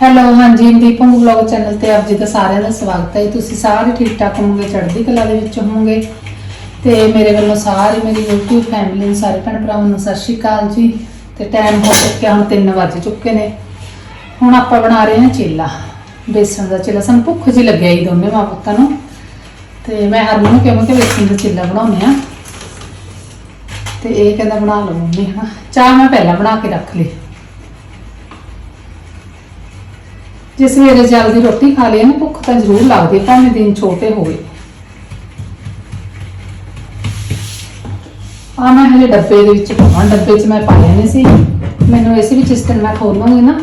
Hello, ਹਾਂਜੀ Deepam vlog channel ਤੇ ਆਪ ਜੀ ਦਾ ਸਾਰਿਆਂ ਦਾ ਸਵਾਗਤ ਹੈ ਤੁਸੀਂ ਸਾਰੇ ਠੀਕ ਠਾਕ ਹੋਵੋਗੇ, ਚੜ੍ਹਦੀ ਕਲਾ ਦੇ ਵਿੱਚ ਹੋਵੋਗੇ। ਤੇ ਮੇਰੇ ਵੱਲੋਂ ਸਾਰੀ ਮੇਰੀ YouTube ਫੈਮਿਲੀ ਨੂੰ, ਸਾਰੇ ਭੈਣ ਭਰਾਵਾਂ ਨੂੰ ਸਤਿ ਸ਼੍ਰੀ ਅਕਾਲ ਜੀ। ਤੇ ਟਾਈਮ ਹੋ ਚੁੱਕਿਆ, ਹੁਣ 3 ਵਜ ਚੁੱਕੇ ਨੇ। ਹੁਣ ਆਪਾਂ ਬਣਾ ਰਹੇ ਹਾਂ ਚੀਲਾ, ਬੇਸਣ ਦਾ ਚੀਲਾ। ਸਾਨੂੰ ਭੁੱਖ ਜੀ ਲੱਗਿਆ ਹੀ ਦੋਨੇ ਮਾਂ ਪੁੱਤਾਂ ਨੂੰ। ਤੇ ਮੈਂ ਹਰਮਨ ਨੂੰ ਕਿਹਾ ਕਿ ਬੇਸਣ ਦਾ ਚੀਲਾ ਬਣਾਉਂਦੇ ਆ ਤੇ ਇਹ ਕਹਿੰਦਾ ਬਣਾ ਲਓ ਮੰਮੀ ਹਾਂ ਚਾਹ ਮੈਂ ਪਹਿਲਾਂ ਬਣਾ ਕੇ ਰੱਖ ਲਈ। ਜੇ ਸਵੇਰੇ ਜਲਦੀ ਰੋਟੀ ਖਾ ਲਈ ਨਾ ਭੁੱਖ ਤਾਂ ਜ਼ਰੂਰ ਲੱਗਦੀ ਹੈ, ਭਾਵੇਂ ਦਿਨ ਛੋਟੇ ਹੋਵੇ। ਆ ਮੈਂ ਹਲੇ ਡੱਬੇ ਦੇ ਵਿੱਚ ਪਾਵਾਂ ਡੱਬੇ 'ਚ ਮੈਂ ਪਾਇਆ ਨਹੀਂ ਸੀ। ਮੈਨੂੰ ਇਸ ਵਿੱਚ ਇਸ ਤਰ੍ਹਾਂ ਮੈਂ ਖੋਲੂੰਗੀ ਨਾ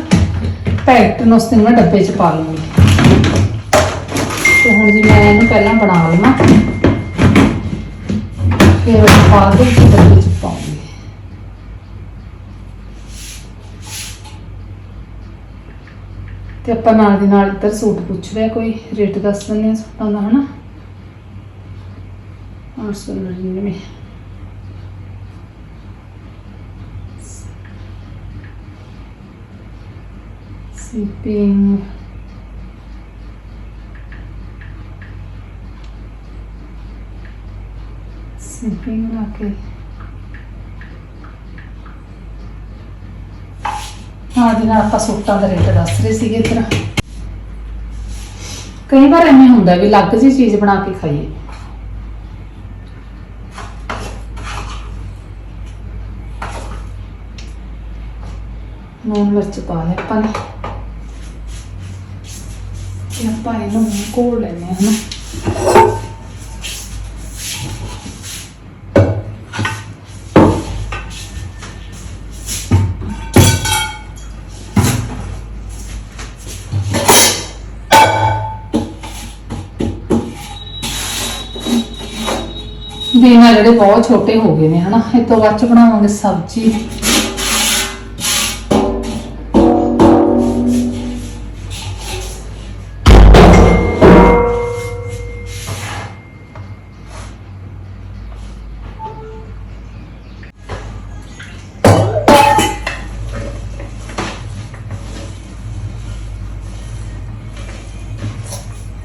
ਪੈਕਟ ਨੂੰ ਉਸ ਦਿਨ ਮੈਂ ਡੱਬੇ 'ਚ ਪਾ ਲੂੰਗੀ। ਤੇ ਹੁਣ ਜੀ ਮੈਂ ਇਹਨੂੰ ਪਹਿਲਾਂ ਬਣਾ ਲਵਾਂ। ਫਿਰ ਉਹ ਬਾਅਦ ਵਿੱਚ ਡੱਬੇ 'ਚ ਤੇ ਆਪਾਂ ਨਾਲ ਦੀ ਨਾਲ ਇੱਧਰ ਸੂਟ ਪੁੱਛ ਰਿਹਾ ਕੋਈ ਰੇਟ ਦੱਸ ਦਿੰਦੇ ਆ ਸੂਟਾਂ ਦਾ, ਹਨਾ? 899 shipping shipping ਲਾ ਕੇ। ਹਾਂ ਜੀ ਆਪਾਂ ਸੂਟਾਂ ਦਾ ਰੇਟ ਦੱਸ ਰਹੇ ਸੀਗੇ ਇੱਧਰ। ਕਈ ਵਾਰ ਐਵੇਂ ਹੁੰਦਾ ਵੀ ਲੱਗ ਜੀ ਚੀਜ਼ ਬਣਾ ਕੇ ਖਾਈਏ। ਨੂਨ ਮਿਰਚ ਪਾ ਲਿਆ ਆਪਾਂ ਨੇ। ਤੇ ਆਪਾਂ ਇਹਨੂੰ ਕੋਲ ਲੈਣੇ ਆ ਹਨਾ। ਦਿਨ ਆ ਜਿਹੜੇ ਬਹੁਤ ਛੋਟੇ ਹੋ ਗਏ ਨੇ, ਹਨਾ? ਇਹ ਤੋਂ ਬਾਅਦ ਚ ਬਣਾਵਾਂਗੇ ਸਬਜ਼ੀ।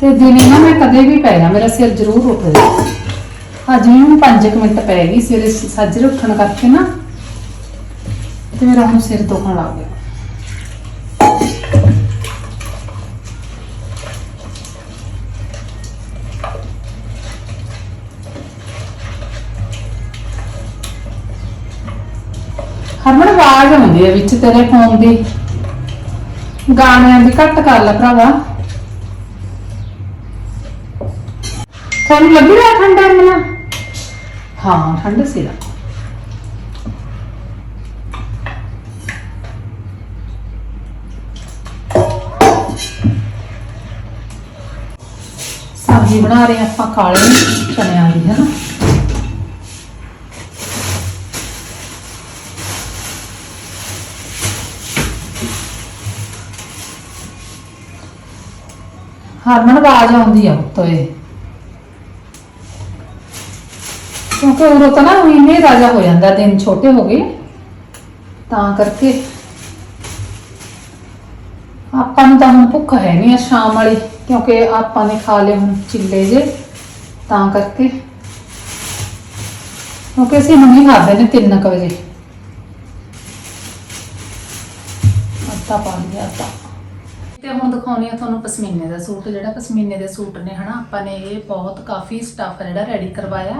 ਤੇ ਦਿਨੇ ਨਾ, ਮੈਂ ਕਦੇ ਵੀ ਪੈ ਜਾ ਮੇਰਾ ਸਿਰ ਜ਼ਰੂਰ ਉੱਠਦਾ ਅੱਜ ਮੈਨੂੰ 5 ਮਿੰਟ ਪੈ ਗਈ ਸਵੇਰੇ ਸੱਜਰੇ ਉੱਠਣ ਕਰਕੇ ਨਾ, ਤੇ ਮੇਰਾ ਹੁਣ ਸਿਰ ਦੁਖਣ ਲੱਗ ਗਿਆ। ਹਰਮਨ, ਆਵਾਜ਼ ਆਉਂਦੀ ਹੈ ਵਿੱਚ ਤੇਰੇ ਫੋਨ ਦੀ। ਗਾਣਿਆਂ ਦੀ ਘੱਟ ਕਰ ਲੈ ਭਰਾਵਾ। ਤੁਹਾਨੂੰ ਲੱਗ ਰਿਹਾ ਠੰਡਾ ਮਨਾ ਹਾਂ, ਠੰਡ ਸੀ ਸੀਗਾ ਸਬਜ਼ੀ ਬਣਾ ਰਹੇ ਆਪਾਂ ਕਾਲੇ ਚਨਿਆਂ ਦੀ, ਹੈ ਨਾ। ਹਰਮਨ ਆਵਾਜ਼ ਆਉਂਦੀ ਆ ਉੱਤੋਂ ਇਹ। ਕਿਉਂਕਿ ਉਦੋਂ ਤਾਂ ਨਾ ਉਹੀ ਨੇ ਰਾਜਾ ਹੋ ਜਾਂਦਾ, ਦਿਨ ਛੋਟੇ ਹੋ ਗਏ। ਤਾਂ ਕਰਕੇ ਆਪਾਂ ਨੂੰ ਤਾਂ ਹੁਣ ਭੁੱਖ ਹੈ ਨਹੀਂ ਆ ਸ਼ਾਮ ਵਾਲੀ, ਕਿਉਂਕਿ ਆਪਾਂ ਨੇ ਖਾ ਲਏ ਹੁਣ ਚਿੱਲੇ ਜੇ। ਤਾਂ ਕਰਕੇ ਕਿਉਂਕਿ ਅਸੀਂ ਹੁਣੇ ਖਾਦੇ ਨੇ 3 ਵਜੇ। ਆਟਾ ਪਾ ਲਿਆ ਆਟਾ। ਤੇ ਹੁਣ ਦਿਖਾਉਣੀ ਆ ਤੁਹਾਨੂੰ ਪਸ਼ਮੀਨੇ ਦਾ ਸੂਟ, ਜਿਹੜਾ ਪਸ਼ਮੀਨੇ ਦੇ ਸੂਟ ਨੇ ਹਨਾ, ਆਪਾਂ ਨੇ ਇਹ ਬਹੁਤ ਕਾਫੀ ਸਟੱਫ ਜਿਹੜਾ ਰੈਡੀ ਕਰਵਾਇਆ।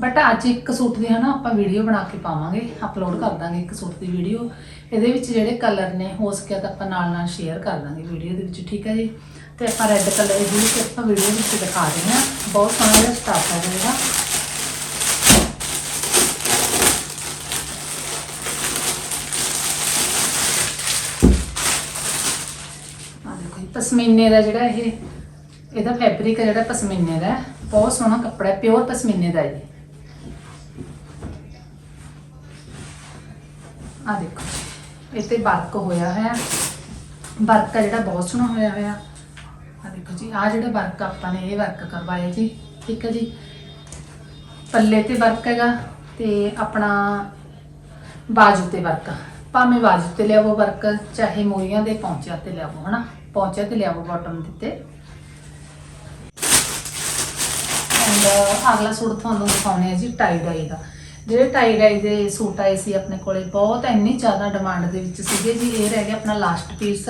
ਬਟ ਅੱਜ ਇੱਕ ਸੂਟ ਦੀ ਹਨਾ ਆਪਾਂ ਵੀਡੀਓ ਬਣਾ ਕੇ ਪਾਵਾਂਗੇ ਅਪਲੋਡ ਕਰ ਦਾਂਗੇ ਇੱਕ ਸੂਟ ਦੀ ਵੀਡੀਓ ਇਹਦੇ ਵਿੱਚ ਜਿਹੜੇ ਕਲਰ ਨੇ, ਹੋ ਸਕਿਆ ਤਾਂ ਆਪਾਂ ਨਾਲ ਨਾਲ ਸ਼ੇਅਰ ਕਰ ਦਾਂਗੇ ਵੀਡੀਓ ਦੇ ਵਿੱਚ, ਠੀਕ ਹੈ ਜੀ? ਤੇ ਆਪਾਂ ਰੈੱਡ ਕਲਰ ਦੀ ਵੀ ਆਪਾਂ ਵੀਡੀਓ ਵਿੱਚ ਦਿਖਾ ਰਹੇ ਹਾਂ, ਬਹੁਤ ਸੋਹਣਾ ਜਿਹਾ ਸਟੱਫ ਹੈ ਇਹਦਾ ਪਸ਼ਮੀਨੇ ਦਾ ਜਿਹੜਾ ਇਹ, ਇਹਦਾ ਫੈਬਰਿਕ ਹੈ ਜਿਹੜਾ ਪਸ਼ਮੀਨੇ ਦਾ ਬਹੁਤ ਸੋਹਣਾ ਕੱਪੜਾ ਪਿਓਰ ਪਸ਼ਮੀਨੇ ਦਾ ਹੈ ਆ ਦੇਖੋ, ਇਹ ਤੇ ਵਰਕ ਹੋਇਆ ਹੋਇਆ। ਵਰਕ ਆ ਜਿਹੜਾ, ਬਹੁਤ ਸੋਹਣਾ ਹੋਇਆ ਹੋਇਆ। ਆ ਦੇਖੋ ਜੀ ਆ ਜਿਹੜਾ ਵਰਕ ਆਪਾਂ ਨੇ, ਇਹ ਵਰਕ ਕਰਵਾਇਆ ਜੀ। ਠੀਕ ਹੈ ਜੀ। ਪੱਲੇ ਤੇ ਵਰਕ ਹੈਗਾ ਤੇ ਆਪਣਾ ਬਾਜੂ ਤੇ ਵਰਕ। ਭਾਵੇਂ ਬਾਜੂ ਤੇ ਲਿਆਵੋ ਵਰਕ, ਚਾਹੇ ਮੋਰੀਆਂ ਦੇ ਪੌਂਚਿਆਂ ਤੇ ਲਿਆਵੋ, ਹਨਾ? ਪੌਂਚਿਆਂ ਤੇ ਲਿਆਵੋ ਬਾਟਮ ਦਿੱਤੇ ਐਂਡ ਅਗਲਾ ਸੂਟ ਤੁਹਾਨੂੰ ਦਿਖਾਉਣੇ ਆ ਜੀ ਟਾਈ ਡਾਈ ਦਾ। ਜਿਹੜੇ ਟਾਈ ਡਾਈ ਦੇ ਸੂਟ ਆਏ ਸੀ ਆਪਣੇ ਕੋਲੇ, ਬਹੁਤ ਇੰਨੀ ਜ਼ਿਆਦਾ ਡਿਮਾਂਡ ਦੇ ਵਿੱਚ ਸੀਗੇ ਜੀ। ਇਹ ਰਹਿ ਗਿਆ ਆਪਣਾ ਲਾਸਟ ਪੀਸ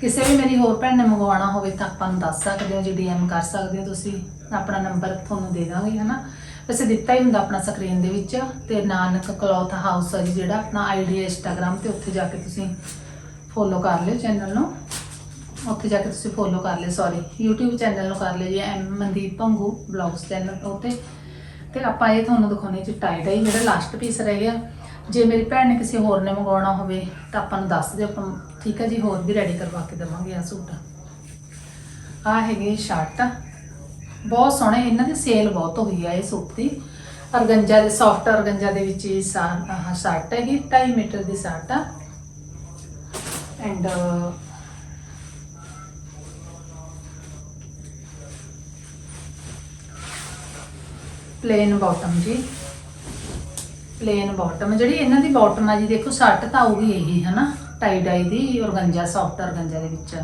ਕਿਸੇ ਵੀ ਮੇਰੀ ਹੋਰ ਭੈਣ ਨੇ ਮੰਗਵਾਉਣਾ ਹੋਵੇ ਤਾਂ ਆਪਾਂ ਨੂੰ ਦੱਸ ਸਕਦੇ ਹੋ ਜੀ ਡੀਐਮ ਕਰ ਸਕਦੇ ਹੋ ਤੁਸੀਂ। ਆਪਣਾ ਨੰਬਰ ਤੁਹਾਨੂੰ ਦੇ ਦਾਂਗੇ, ਹਨਾ। ਵੈਸੇ ਦਿੱਤਾ ਹੀ ਹੁੰਦਾ ਆਪਣਾ ਸਕਰੀਨ ਦੇ ਵਿੱਚ। ਤੇ ਨਾਨਕ ਕਲੌਥ ਹਾਊਸ ਹੈ ਜੀ, ਜਿਹੜਾ ਆਪਣਾ ਆਈਡੀ ਇੰਸਟਾਗ੍ਰam ਤੇ, ਉੱਥੇ ਜਾ ਕੇ ਤੁਸੀਂ ਫੋਲੋ ਕਰ ਲਿਓ ਚੈਨਲ ਨੂੰ। ਉੱਥੇ ਜਾ ਕੇ ਤੁਸੀਂ ਫੋਲੋ ਕਰ ਲਿਓ ਸੌਰੀ YouTube ਚੈਨਲ ਨੂੰ ਕਰ ਲਿਓ ਜੀ M Mandeep Bhangu vlogs channel ਉੱਤੇ ਤੇ ਆਪਾਂ ਇਹ ਤੁਹਾਨੂੰ ਦਿਖਾਉਣੇ ਜੀ ਹੈ ਡਾਈ ਜਿਹੜਾ ਲਾਸਟ ਪੀਸ ਰਹਿ ਗਿਆ ਜੇ ਮੇਰੀ ਭੈਣ ਨੇ ਕਿਸੇ ਹੋਰ ਨੇ ਮੰਗਵਾਉਣਾ ਹੋਵੇ, ਤਾਂ ਆਪਾਂ ਨੂੰ ਦੱਸ ਦਿਓ, ਆਪਾਂ ਠੀਕ ਹੈ ਜੀ, ਹੋਰ ਵੀ ਰੈਡੀ ਕਰਵਾ ਕੇ ਦੇਵਾਂਗੇ ਆ ਸੂਟ। ਆ ਹੈਗੇ ਸ਼ਰਟ ਬਹੁਤ ਸੋਹਣੇ, ਇਹਨਾਂ ਦੀ ਸੇਲ ਬਹੁਤ ਹੋਈ ਆ ਇਹ ਸੂਟ ਦੀ। ਅਰਗੰਜਾ ਦੇ ਸੌਫਟ ਅਰਗੰਜਾ ਦੇ ਵਿੱਚ ਇਹ ਸਾ- ਸ਼ਰਟ ਹੈਗੀ 2.5 ਮੀਟਰ ਦੀ ਸ਼ਰਟ ਆ। ਐਂਡ ਪਲੇਨ ਬਾਟਮ ਜੀ। ਪਲੇਨ ਬਾਟਮ ਜਿਹੜੀ ਇਹਨਾਂ ਦੀ ਬਾਟਮ ਆ ਜੀ, ਦੇਖੋ ਸ਼ਰਟ ਤਾਂ ਆਊਗੀ ਇਹੀ, ਹਨਾ? ਟਾਈ ਡਾਈ ਦੀ ਔਰਗੰਜਾ ਸੌਫਟ ਔਰਗੰਜਾ ਦੇ ਵਿੱਚ।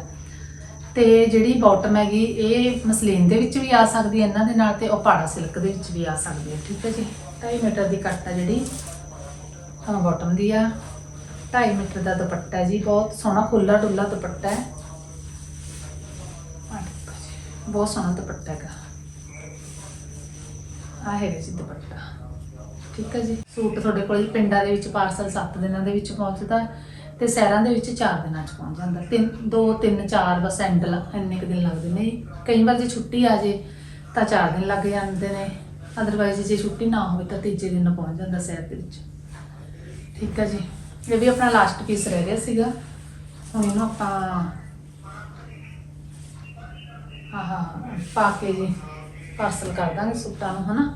ਤੇ ਜਿਹੜੀ ਬਾਟਮ ਹੈਗੀ, ਇਹ ਮਸਲੀਨ ਦੇ ਵਿੱਚ ਵੀ ਆ ਸਕਦੀ ਹੈ, ਇਹਨਾਂ ਦੇ ਨਾਲ ਤੇ ਉਪਾੜਾ ਸਿਲਕ ਦੇ ਵਿੱਚ ਵੀ ਆ ਸਕਦੀ ਹੈ, ਠੀਕ ਹੈ ਜੀ? 2.5 ਮੀਟਰ ਦੀ ਕੱਟ ਆ ਜਿਹੜੀ ਹਾਂ ਬਾਟਮ ਦੀ ਆ। 2.5 ਮੀਟਰ ਦਾ ਦੁਪੱਟਾ ਜੀ, ਬਹੁਤ ਸੋਹਣਾ ਖੁੱਲਾ ਡੁੱਲਾ ਦੁਪੱਟਾ ਹੈ। ਬਹੁਤ ਸੋਹਣਾ ਦੁਪੱਟਾ ਹੈਗਾ। ਆ ਹੈਗਾ ਜੀ ਦੁਪੱਟਾ। ਠੀਕ ਹੈ ਜੀ। ਸੂਟ ਤੁਹਾਡੇ ਕੋਲ ਜੀ ਪਿੰਡਾਂ ਦੇ ਵਿੱਚ ਪਾਰਸਲ 7 ਦਿਨਾਂ ਦੇ ਵਿੱਚ ਪਹੁੰਚਦਾ ਤੇ ਸ਼ਹਿਰਾਂ ਦੇ ਵਿੱਚ 4 ਦਿਨਾਂ 'ਚ ਪਹੁੰਚ ਜਾਂਦਾ। ਤਿੰਨ 2 3 4 ਬਸ ਐਂਡਲ ਇੰਨੇ ਕੁ ਦਿਨ ਲੱਗਦੇ ਨੇ। ਜੀ। ਕਈ ਵਾਰ ਜੇ ਛੁੱਟੀ ਆ ਜੇ ਤਾਂ 4 ਦਿਨ ਲੱਗ ਜਾਂਦੇ ਨੇ। ਅਦਰਵਾਈਜ਼ ਜੇ ਛੁੱਟੀ ਨਾ ਹੋਵੇ ਤਾਂ ਤੀਜੇ ਦਿਨ ਪਹੁੰਚ ਜਾਂਦਾ ਸ਼ਹਿਰ ਦੇ ਵਿੱਚ। ਠੀਕ ਹੈ ਜੀ। ਇਹ ਵੀ ਆਪਣਾ ਲਾਸਟ ਪੀਸ ਰਹਿ ਗਿਆ ਸੀਗਾ। ਹੁਣ ਇਹਨੂੰ ਆਪਾਂ ਆਹਾ ਪਾ ਕੇ ਜੀ। ਪਾਰਸਲ ਕਰ ਦਾਂਗੇ ਸੂਟਾਂ ਨੂੰ, ਹਨਾ?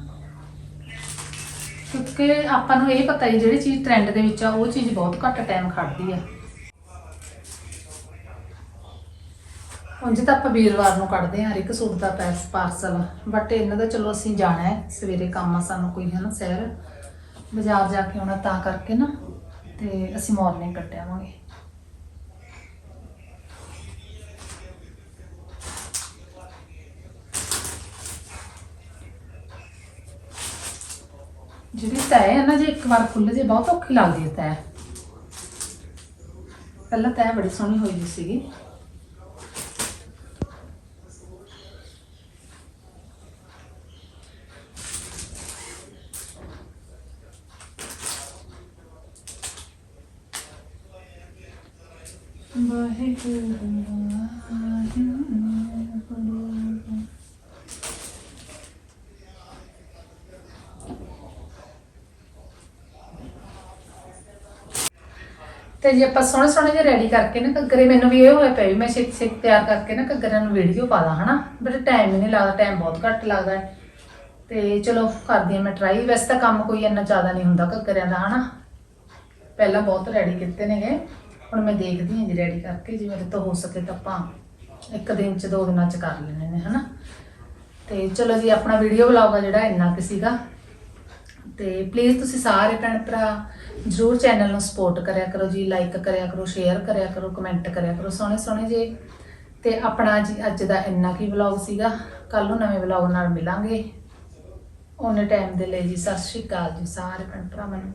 ਕਿਉਂਕਿ ਆਪਾਂ ਨੂੰ ਇਹ ਪਤਾ ਹੀ ਜਿਹੜੀ ਚੀਜ਼ ਟ੍ਰੈਂਡ ਦੇ ਵਿੱਚ ਆ, ਉਹ ਚੀਜ਼ ਬਹੁਤ ਘੱਟ ਟਾਈਮ ਖੜਦੀ ਆ। ਉਂਝ ਤਾਂ ਆਪਾਂ ਵੀਰਵਾਰ ਨੂੰ ਕੱਢਦੇ ਹਾਂ, ਹਰ ਇੱਕ ਸੂਟ ਦਾ ਪੈਸ ਪਾਰਸਲ ਬਟ ਇਹਨਾਂ ਦਾ ਚਲੋ ਅਸੀਂ ਜਾਣਾ ਹੈ, ਸਵੇਰੇ ਕੰਮ ਆ ਸਾਨੂੰ ਕੋਈ ਹੈ ਨਾ ਸ਼ਹਿਰ ਬਾਜ਼ਾਰ ਜਾ ਕੇ ਆਉਣਾ ਤਾਂ ਕਰਕੇ ਨਾ, ਤੇ ਅਸੀਂ ਮਾਰਨਿੰਗ ਕੱਟਿਆਵਾਂਗੇ ਜਿਹੜੀ ਤੈ ਹੈ ਨਾ, ਜੇ ਇੱਕ ਵਾਰ ਖੁੱਲ ਜੇ, ਬਹੁਤ ਔਖੀ ਲੱਗਦੀ ਹੈ ਤੈ। ਪਹਿਲਾਂ ਤੈ ਬੜੀ ਸੋਹਣੀ ਹੋਈ ਹੋਈ ਸੀਗੀ। ਵਾਹਿਗੁਰੂ। ਤੇ ਜੇ ਆਪਾਂ ਸੋਹਣੇ ਸੋਹਣੇ ਜਿਹੇ ਰੈਡੀ ਕਰਕੇ ਨਾ ਘੱਗਰੇ, ਮੈਨੂੰ ਵੀ ਇਹ ਹੋਇਆ ਪਿਆ ਵੀ ਮੈਂ ਛੇਤੀ ਛੇਤੀ ਤਿਆਰ ਕਰਕੇ ਨਾ ਘੱਗਰਿਆਂ ਨੂੰ ਵੀਡੀਓ ਪਾ ਦਾਂ ਹਨਾ? ਬਟ ਟਾਈਮ ਨਹੀਂ ਲੱਗਦਾ ਟਾਈਮ ਬਹੁਤ ਘੱਟ ਲੱਗਦਾ ਹੈ। ਤੇ ਚਲੋ ਕਰਦੀ ਹਾਂ ਮੈਂ ਟਰਾਈ ਵੈਸੇ ਤਾਂ ਕੰਮ ਕੋਈ ਇੰਨਾ ਜ਼ਿਆਦਾ ਨਹੀਂ ਹੁੰਦਾ ਘੱਗਰਿਆਂ ਦਾ, ਹਨਾ? ਪਹਿਲਾਂ ਬਹੁਤ ਰੈਡੀ ਕੀਤੇ ਨੇਗੇ ਹੁਣ ਮੈਂ ਦੇਖਦੀ ਹਾਂ ਜੀ ਰੈਡੀ ਕਰਕੇ ਜੇ ਮੇਰੇ ਤੋਂ ਹੋ ਸਕੇ ਤਾਂ ਆਪਾਂ ਇੱਕ ਦਿਨ ਚ, ਦੋ ਦਿਨਾਂ ਚ ਕਰ ਲੈਣੇ ਨੇ, ਹਨਾ? ਤੇ ਚਲੋ ਜੀ, ਆਪਣਾ ਵੀਡੀਓ ਬਲੌਗ ਆ ਜਿਹੜਾ ਇੰਨਾ ਕੁ ਸੀਗਾ। ਤੇ ਪਲੀਜ਼ ਤੁਸੀਂ ਸਾਰੇ ਭੈਣ ਭਰਾ ਜਰੂਰ ਚੈਨਲ ਨੂੰ ਸਪੋਰਟ ਕਰਿਆ ਕਰੋ ਜੀ ਲਾਈਕ ਕਰਿਆ ਕਰੋ ਸ਼ੇਅਰ ਕਰਿਆ ਕਰੋ ਕਮੈਂਟ ਕਰਿਆ ਕਰੋ, ਸੋਹਣੇ ਸੋਹਣੇ ਜੇ। ਤੇ ਆਪਣਾ ਜੀ ਅੱਜ ਦਾ ਇੰਨਾ ਕੀ ਵਲੌਗ ਸੀਗਾ ਕੱਲ ਨੂੰ ਨਵੇਂ ਵਲੌਗ ਨਾਲ ਮਿਲਾਂਗੇ। ਉਹਨੇ ਟਾਈਮ ਦੇ ਲਈ ਜੀ, ਸਤਿ ਸ਼੍ਰੀ ਅਕਾਲ ਜੀ, ਸਾਰੇ ਭੈਣ ਭਰਾਵਾਂ ਨੂੰ।